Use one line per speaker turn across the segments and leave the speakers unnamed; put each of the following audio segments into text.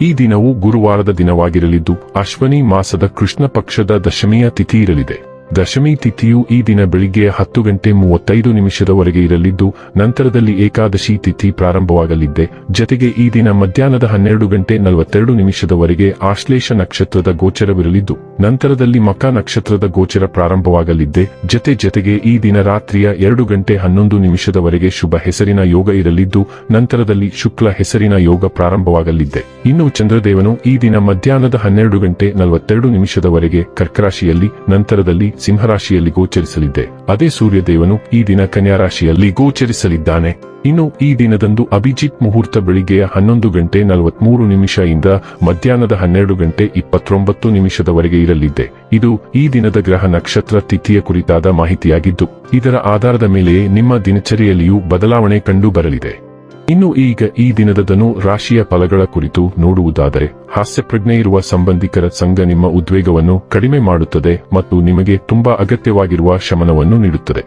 ಈ ದಿನವು ಗುರುವಾರದ ದಿನವಾಗಿರಲಿದ್ದು ಅಶ್ವನಿ ಮಾಸದ ಕೃಷ್ಣ ಪಕ್ಷದ ದಶಮಿಯ ತಿಥಿ ಇರಲಿದೆ. ದಶಮಿ ತಿಥಿಯು ಈ ದಿನ ಬೆಳಿಗ್ಗೆ ಹತ್ತು ಗಂಟೆ ಮೂವತ್ತೈದು ನಿಮಿಷದವರೆಗೆ ಇರಲಿದ್ದು, ನಂತರದಲ್ಲಿ ಏಕಾದಶಿ ತಿಥಿ ಪ್ರಾರಂಭವಾಗಲಿದ್ದೆ. ಜತೆಗೆ ಈ ದಿನ ಮಧ್ಯಾಹ್ನದ ಹನ್ನೆರಡು ಗಂಟೆ ನಲವತ್ತೆರಡು ನಿಮಿಷದವರೆಗೆ ಆಶ್ಲೇಷ ನಕ್ಷತ್ರದ ಗೋಚರವಿರಲಿದ್ದು, ನಂತರದಲ್ಲಿ ಮಕ ನಕ್ಷತ್ರದ ಗೋಚರ ಪ್ರಾರಂಭವಾಗಲಿದ್ದೆ. ಜತೆ ಜತೆಗೆ ಈ ದಿನ ರಾತ್ರಿಯ ಎರಡು ಗಂಟೆ ಹನ್ನೊಂದು ನಿಮಿಷದವರೆಗೆ ಶುಭ ಹೆಸರಿನ ಯೋಗ ಇರಲಿದ್ದು, ನಂತರದಲ್ಲಿ ಶುಕ್ಲ ಹೆಸರಿನ ಯೋಗ ಪ್ರಾರಂಭವಾಗಲಿದ್ದೆ. ಇನ್ನು ಚಂದ್ರದೇವನು ಈ ದಿನ ಮಧ್ಯಾಹ್ನದ ಹನ್ನೆರಡು ಗಂಟೆ ನಲವತ್ತೆರಡು ನಿಮಿಷದವರೆಗೆ ಕರ್ಕರಾಶಿಯಲ್ಲಿ, ನಂತರದಲ್ಲಿ ಸಿಂಹರಾಶಿಯಲ್ಲಿ ಗೋಚರಿಸಲಿದ್ದೆ. ಅದೇ ಸೂರ್ಯದೇವನು ಈ ದಿನ ಕನ್ಯಾ ರಾಶಿಯಲ್ಲಿ ಗೋಚರಿಸಲಿದ್ದಾನೆ. ಇನ್ನು ಈ ದಿನದಂದು ಅಭಿಜಿತ್ ಮುಹೂರ್ತ ಬೆಳಿಗ್ಗೆಯ ಹನ್ನೊಂದು ಗಂಟೆ ನಲವತ್ಮೂರು ನಿಮಿಷ ಇಂದ ಮಧ್ಯಾಹ್ನದ ಹನ್ನೆರಡು ಗಂಟೆ ಇಪ್ಪತ್ತೊಂಬತ್ತು ನಿಮಿಷದವರೆಗೆ ಇರಲಿದೆ ಇದು ಈ ದಿನದ ಗ್ರಹ ನಕ್ಷತ್ರ ತಿಥಿಯ ಕುರಿತಾದ ಮಾಹಿತಿಯಾಗಿದ್ದು, ಇದರ ಆಧಾರದ ಮೇಲೆಯೇ ನಿಮ್ಮ ದಿನಚರಿಯಲ್ಲಿಯೂ ಬದಲಾವಣೆ ಕಂಡು ಬರಲಿದೆ. ಇನ್ನು ಈಗ ಈ ದಿನದ ಧನು ರಾಶಿಯ ಫಲಗಳ ಕುರಿತು ನೋಡುವುದಾದರೆ, ಹಾಸ್ಯಪ್ರಜ್ಞೆ ಇರುವ ಸಂಬಂಧಿಕರ ಸಂಘ ನಿಮ್ಮ ಉದ್ವೇಗವನ್ನು ಕಡಿಮೆ ಮಾಡುತ್ತದೆ ಮತ್ತು ನಿಮಗೆ ತುಂಬಾ ಅಗತ್ಯವಾಗಿರುವ ಶಮನವನ್ನು ನೀಡುತ್ತದೆ.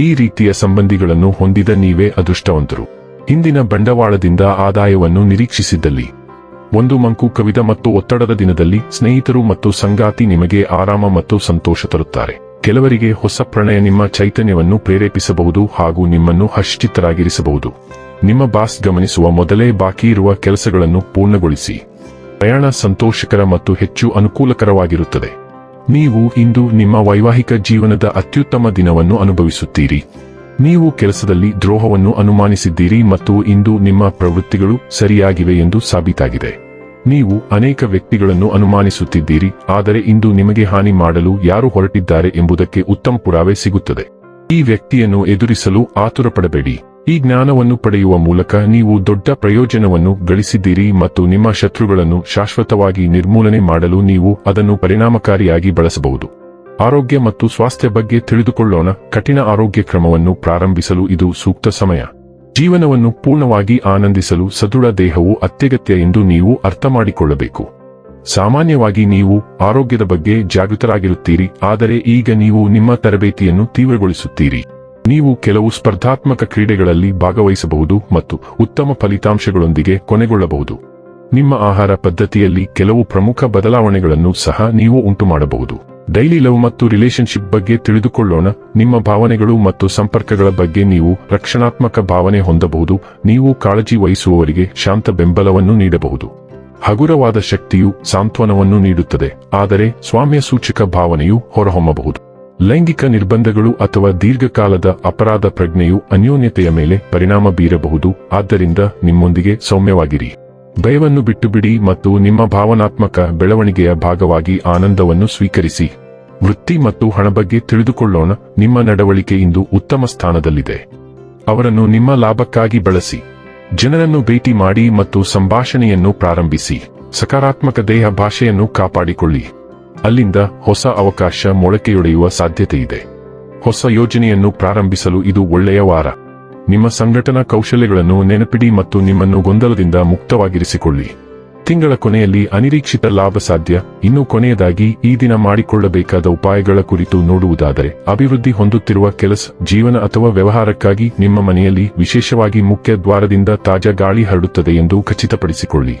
ಈ ರೀತಿಯ ಸಂಬಂಧಿಗಳನ್ನು ಹೊಂದಿದ ನೀವೇ ಅದೃಷ್ಟವಂತರು. ಹಿಂದಿನ ಬಂಡವಾಳದಿಂದ ಆದಾಯವನ್ನು ನಿರೀಕ್ಷಿಸಿದ್ದಲ್ಲಿ. ಒಂದು ಮಂಕು ಕವಿದ ಮತ್ತು ಒತ್ತಡದ ದಿನದಲ್ಲಿ ಸ್ನೇಹಿತರು ಮತ್ತು ಸಂಗಾತಿ ನಿಮಗೆ ಆರಾಮ ಮತ್ತು ಸಂತೋಷ ತರುತ್ತಾರೆ. ಕೆಲವರಿಗೆ ಹೊಸ ಪ್ರಣಯ ನಿಮ್ಮ ಚೈತನ್ಯವನ್ನು ಪ್ರೇರೇಪಿಸಬಹುದು ಹಾಗೂ ನಿಮ್ಮನ್ನು ಹರ್ಷಿತರಾಗಿರಿಸಬಹುದು. ನಿಮ್ಮ ಬಾಸ್ ಗಮನಿಸುವ ಮೊದಲೇ ಬಾಕಿ ಇರುವ ಕೆಲಸಗಳನ್ನು ಪೂರ್ಣಗೊಳಿಸಿ. ಪ್ರಯಾಣ ಸಂತೋಷಕರ ಮತ್ತು ಹೆಚ್ಚು ಅನುಕೂಲಕರವಾಗಿರುತ್ತದೆ. ನೀವು ಇಂದು ನಿಮ್ಮ ವೈವಾಹಿಕ ಜೀವನದ ಅತ್ಯುತ್ತಮ ದಿನವನ್ನು ಅನುಭವಿಸುತ್ತೀರಿ. ನೀವು ಕೆಲಸದಲ್ಲಿ ದ್ರೋಹವನ್ನು ಅನುಮಾನಿಸಿದ್ದೀರಿ ಮತ್ತು ಇಂದು ನಿಮ್ಮ ಪ್ರವೃತ್ತಿಗಳು ಸರಿಯಾಗಿವೆ ಎಂದು ಸಾಬೀತಾಗಿದೆ. ನೀವು ಅನೇಕ ವ್ಯಕ್ತಿಗಳನ್ನು ಅನುಮಾನಿಸುತ್ತಿದ್ದೀರಿ, ಆದರೆ ಇಂದು ನಿಮಗೆ ಹಾನಿ ಮಾಡಲು ಯಾರು ಹೊರಟಿದ್ದಾರೆ ಎಂಬುದಕ್ಕೆ ಉತ್ತಮ ಪುರಾವೆ ಸಿಗುತ್ತದೆ. ಈ ವ್ಯಕ್ತಿಯನ್ನು ಎದುರಿಸಲು ಆತುರಪಡಬೇಡಿ. ಈ ಜ್ಞಾನವನ್ನು ಪಡೆಯುವ ಮೂಲಕ ನೀವು ದೊಡ್ಡ ಪ್ರಯೋಜನವನ್ನು ಗಳಿಸಿದ್ದೀರಿ ಮತ್ತು ನಿಮ್ಮ ಶತ್ರುಗಳನ್ನು ಶಾಶ್ವತವಾಗಿ ನಿರ್ಮೂಲನೆ ಮಾಡಲು ನೀವು ಅದನ್ನು ಪರಿಣಾಮಕಾರಿಯಾಗಿ ಬಳಸಬಹುದು. ಆರೋಗ್ಯ ಮತ್ತು ಸ್ವಾಸ್ಥ್ಯ ಬಗ್ಗೆ ತಿಳಿದುಕೊಳ್ಳೋಣ. ಕಠಿಣ ಆರೋಗ್ಯ ಕ್ರಮವನ್ನು ಪ್ರಾರಂಭಿಸಲು ಇದು ಸೂಕ್ತ ಸಮಯ. ಜೀವನವನ್ನು ಪೂರ್ಣವಾಗಿ ಆನಂದಿಸಲು ಸದೃಢ ದೇಹವು ಅತ್ಯಗತ್ಯ ಎಂದು ನೀವು ಅರ್ಥ ಮಾಡಿಕೊಳ್ಳಬೇಕು ಸಾಮಾನ್ಯವಾಗಿ ನೀವು ಆರೋಗ್ಯದ ಬಗ್ಗೆ ಜಾಗೃತರಾಗಿರುತ್ತೀರಿ, ಆದರೆ ಈಗ ನೀವು ನಿಮ್ಮ ತರಬೇತಿಯನ್ನು ತೀವ್ರಗೊಳಿಸುತ್ತೀರಿ. ನೀವು ಕೆಲವು ಸ್ಪರ್ಧಾತ್ಮಕ ಕ್ರೀಡೆಗಳಲ್ಲಿ ಭಾಗವಹಿಸಬಹುದು ಮತ್ತು ಉತ್ತಮ ಫಲಿತಾಂಶಗಳೊಂದಿಗೆ ಕೊನೆಗೊಳ್ಳಬಹುದು. ನಿಮ್ಮ ಆಹಾರ ಪದ್ಧತಿಯಲ್ಲಿ ಕೆಲವು ಪ್ರಮುಖ ಬದಲಾವಣೆಗಳನ್ನು ಸಹ ನೀವು ಉಂಟುಮಾಡಬಹುದು. ಡೈಲಿ ಲವ್ ಮತ್ತು ರಿಲೇಶನ್ಶಿಪ್ ಬಗ್ಗೆ ತಿಳಿದುಕೊಳ್ಳೋಣ. ನಿಮ್ಮ ಭಾವನೆಗಳು ಮತ್ತು ಸಂಪರ್ಕಗಳ ಬಗ್ಗೆ ನೀವು ರಕ್ಷಣಾತ್ಮಕ ಭಾವನೆ ಹೊಂದಬಹುದು. ನೀವು ಕಾಳಜಿ ವಹಿಸುವವರಿಗೆ ಶಾಂತ ಬೆಂಬಲವನ್ನು ನೀಡಬಹುದು. ಹಗುರವಾದ ಶಕ್ತಿಯು ಸಾಂತ್ವನವನ್ನು ನೀಡುತ್ತದೆ. ಆದರೆ ಸ್ವಾಮ್ಯ ಸೂಚಕ ಭಾವನೆಯು ಹೊರಹೊಮ್ಮಬಹುದು. ಲೈಂಗಿಕ ನಿರ್ಬಂಧಗಳು ಅಥವಾ ದೀರ್ಘಕಾಲದ ಅಪರಾಧ ಪ್ರಜ್ಞೆಯು ಅನ್ಯೋನ್ಯತೆಯ ಮೇಲೆ ಪರಿಣಾಮ ಬೀರಬಹುದು, ಆದ್ದರಿಂದ ನಿಮ್ಮೊಂದಿಗೆ ಸೌಮ್ಯವಾಗಿರಿ. ಭಯವನ್ನು ಬಿಟ್ಟುಬಿಡಿ ಮತ್ತು ನಿಮ್ಮ ಭಾವನಾತ್ಮಕ ಬೆಳವಣಿಗೆಯ ಭಾಗವಾಗಿ ಆನಂದವನ್ನು ಸ್ವೀಕರಿಸಿ. ವೃತ್ತಿ ಮತ್ತು ಹಣ ಬಗ್ಗೆ ತಿಳಿದುಕೊಳ್ಳೋಣ, ನಿಮ್ಮ ನಡವಳಿಕೆ ಇಂದು ಉತ್ತಮ ಸ್ಥಾನದಲ್ಲಿದೆ. ಅವರನ್ನು ನಿಮ್ಮ ಲಾಭಕ್ಕಾಗಿ ಬಳಸಿ. ಜನರನ್ನು ಭೇಟಿ ಮಾಡಿ ಮತ್ತು ಸಂಭಾಷಣೆಯನ್ನು ಪ್ರಾರಂಭಿಸಿ. ಸಕಾರಾತ್ಮಕ ದೇಹ ಭಾಷೆಯನ್ನು ಕಾಪಾಡಿಕೊಳ್ಳಿ. ಅಲ್ಲಿಂದ ಹೊಸ ಅವಕಾಶ ಮೊಳಕೆಯೊಡೆಯುವ ಸಾಧ್ಯತೆಯಿದೆ. ಹೊಸ ಯೋಜನೆಯನ್ನು ಪ್ರಾರಂಭಿಸಲು ಇದು ಒಳ್ಳೆಯ ವಾರ. ನಿಮ್ಮ ಸಂಘಟನಾ ಕೌಶಲ್ಯಗಳನ್ನು ನೆನಪಿಡಿ ಮತ್ತು ನಿಮ್ಮನ್ನು ಗೊಂದಲದಿಂದ ಮುಕ್ತವಾಗಿರಿಸಿಕೊಳ್ಳಿ. ತಿಂಗಳ ಕೊನೆಯಲ್ಲಿ ಅನಿರೀಕ್ಷಿತ ಲಾಭ ಸಾಧ್ಯ. ಇನ್ನು ಕೊನೆಯದಾಗಿ ಈ ದಿನ ಮಾಡಿಕೊಳ್ಳಬೇಕಾದ ಉಪಾಯಗಳ ಕುರಿತು ನೋಡುವುದಾದರೆ, ಅಭಿವೃದ್ಧಿ ಹೊಂದುತ್ತಿರುವ ಕೆಲಸ, ಜೀವನ ಅಥವಾ ವ್ಯವಹಾರಕ್ಕಾಗಿ ನಿಮ್ಮ ಮನೆಯಲ್ಲಿ ವಿಶೇಷವಾಗಿ ಮುಖ್ಯ ದ್ವಾರದಿಂದ ತಾಜಾ ಗಾಳಿ ಹರಡುತ್ತದೆ ಎಂದು ಖಚಿತಪಡಿಸಿಕೊಳ್ಳಿ.